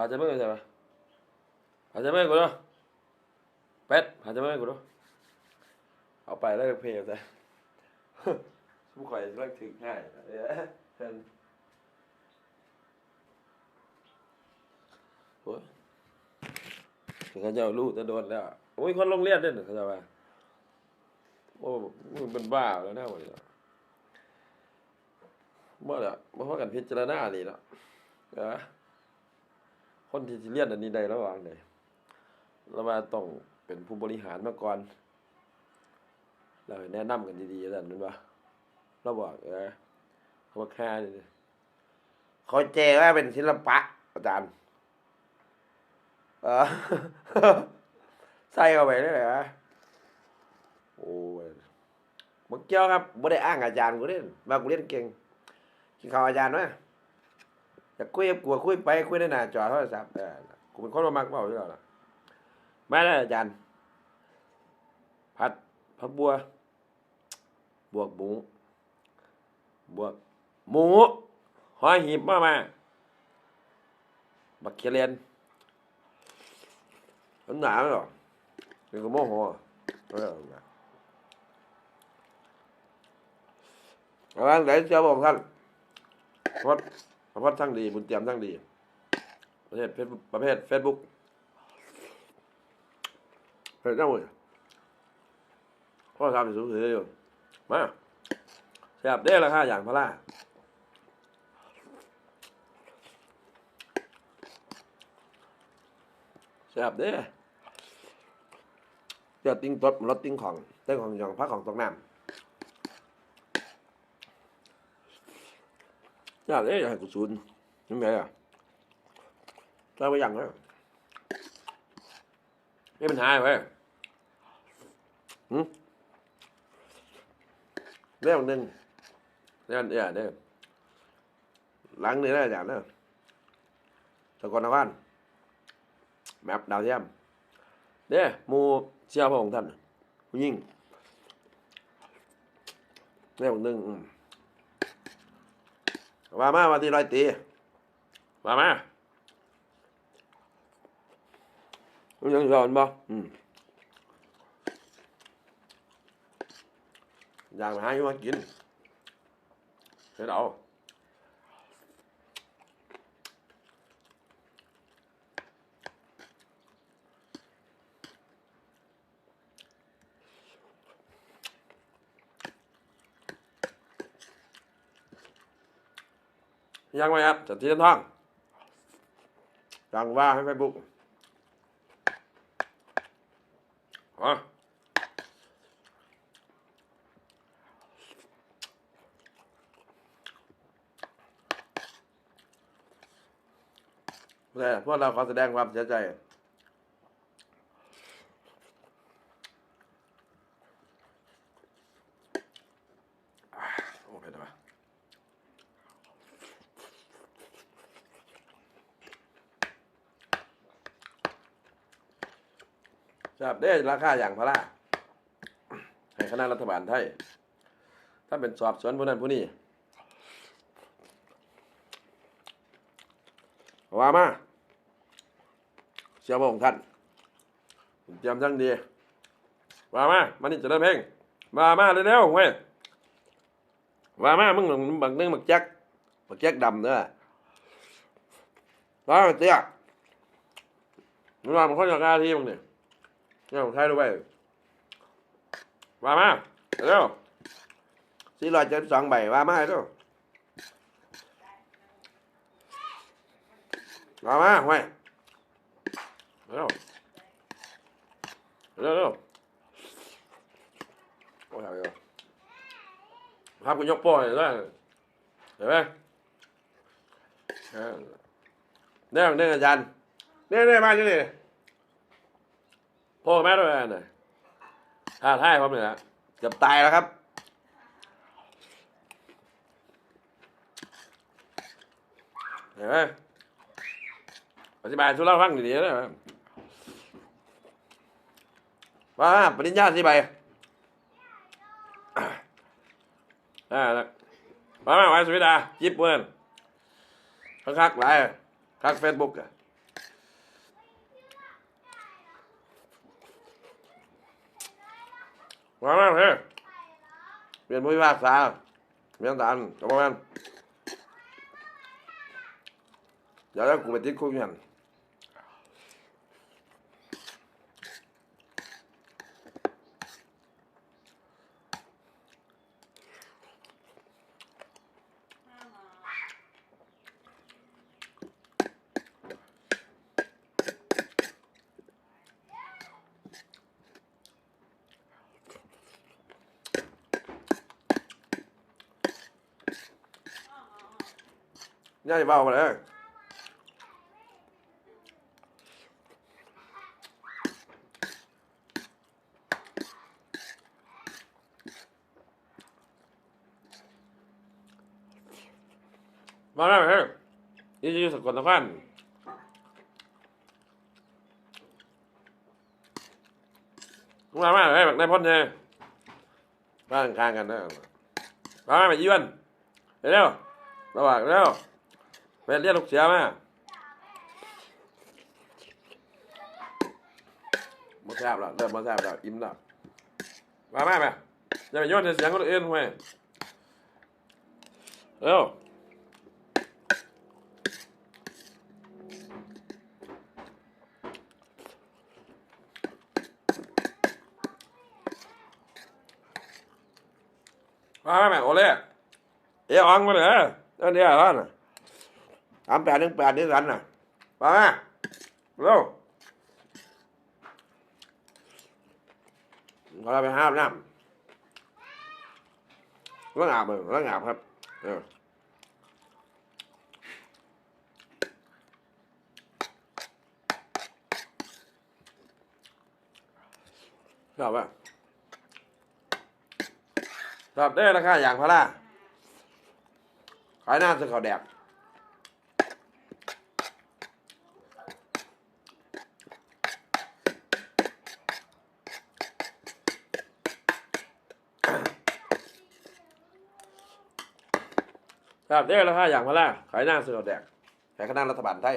ผ่าจะเมื่อใช่ไหมผ่าจะเมื่อกูเนาะเป็ดผ่าจะเมื่อกูเนาะเอาไปแล้วเพลย์ซะผู้ข่อยเลิกถึงง่ายเดี๋ยวเพิ่นโอ้ยเขาจ้าลูกจะโดนแล้วโอ้ยคนโรงเรียนด้อเขาจ้าว่าโอ้มึงเป็นบ้าแล้วนะวันนี้เนาะบ่ละบ่พากันพิจารณานี่เนาะเออ คนที่สิเรียนอันนี้ได้ระหว่างใดเราว่าต้องเป็นผู้บริหารมาก่อนแล้วแนะนำกันดีๆนั่นแม่นบ่เราบอกเออเขาบอกแค่นี้เขาแจว่าเป็นศิลปะ อาจารย์เออใส่เข้าไปได้เลยฮะโอ้ยบ่เกี่ยวครับบ่ได้อ้างอาจารย์กูเล่นมากูเล่นเก่งกินข้าวอาจารย์ไหม อยากคุยกับกูก็คุยไปคุยในหน้าจอโทรศัพท์เออกูเป็นคนมักเว้าอยู่แล้วล่ะมาแล้วอาจารย์ ผัดผักบัว บวกหมูบวกหมูหอยหีบมามาบักเคียเรียนมันหนาหรอเป็นกระโมโหเออเอาละไหนจ้าบอกท่าน พอดพอดทั้งดีบุญเตรียมทั้งดี ประเภทเฟซประเภทเฟซบุ๊กเฟซเจ้าเลยพ่อทำเป็นสูงเสืออยู่มาแซ่บได้ราคาอย่างพะล่าแซ่บเด้เจะติ้งตดรถติ้งของเต้งของอย่างพักของตกน้ำ แซ่บเด้อยากให้กูซูนยังไงอะใส่ไปอย่างนะไม่เป็นปัญหาเว้ยหืมเรื่องหนึ่งเรื่องเดียวเนี่ยหลังนี้ได้อาจารย์เนอะสกลนครแมปดาวเทียมเนี่ยมูเชียวพระองค์ท่านผู้ยิ่งเรื่องหนึ่ง ว่ามาวันที่ร้อยตีว่ามามึงยังสอนบ่อืมอยากหาอยู่มากินเห็นเอา ยังไงครับจัดที่ท่านท่องยังว่าให้ไปบุกฮะแต่พวกเราขอแสดงความเสียใจ อ่าโอ้เผ็ดว่ะ ครับได้ราคาอย่างพระให้คณะรัฐบาลไทย ถ้าเป็นสอบสวนผู้นั้นผู้นี้ว่ามาเสียบองท่านเตรียมทั้งดีว่ามามันนี่จะได้เพลงว่ามาเร็วๆเว้ยว่ามามึงบักนึงบักแจ็คบักแจ็คดำเด้อว่าเตี้ยมึงว่ามันคนอยากอาทีมึงเนี่ย เนี่ยผมใช้ดูไปว่ามาเร็วสี่ร้อยเจ็ดสองใบว่ามาเร็วว่ามาเว้ยเร็วเร็วเร็วโอ้ยเอาเร็วภาพกูยกโป้เลยได้เห็นไหมเนี่ยเนี่ยอาจารย์เนี่ยเนี่ยมาที่นี่พ่ อแม่ด้วยนะเนี่ยท่าท่ายผมเลยนะเกือบตายแล้วครับ เห็นไหมอธิบายทุเล่าฟังดีๆนะว่าปริญญาที่ใบอ่าแล้วมามาไว้สวิดาจิบเพื่อนคักๆหลายคักเฟซบุ๊กอะ มามาเฮ้เปลี่ยนผู้พิพากษาเมียนตานกับประมาณเดี๋ยวแล้วกูไปติดคุกยั นย่าจะเบามาเลยมาแล้วเฮ้ยนี่จะอยู่สกลนครมามาเฮ้ยแบบนายพลเนี่ยบ้านข้างกันนะมาไปยี่วันเร็วระหว่างเร็ว ไปเรียกลูกเสือมามาแซบแล้วเริ่มมาแซบแล้วอิ่มแล้วมามาไปอย่าไปโยนในเสียงคนอื่นเว้ยเร็วมาแม่โอเล่เอ๋อองมาเลยเออเดี๋ยวร้านน่ะ สามแปดหนึ่งแปดนี่กันน่ะมาแม่เร็วเราไปห้ามน้ำแล้างอาบเลยแล้างอาบครับเออชอบป่ะครับได้ราคาอย่างพาราขายหน้าสเขาวแดก ครับได้ราคาอย่างมาราขายหน้าสเขาวแดกขายคณะรัฐบาลไทย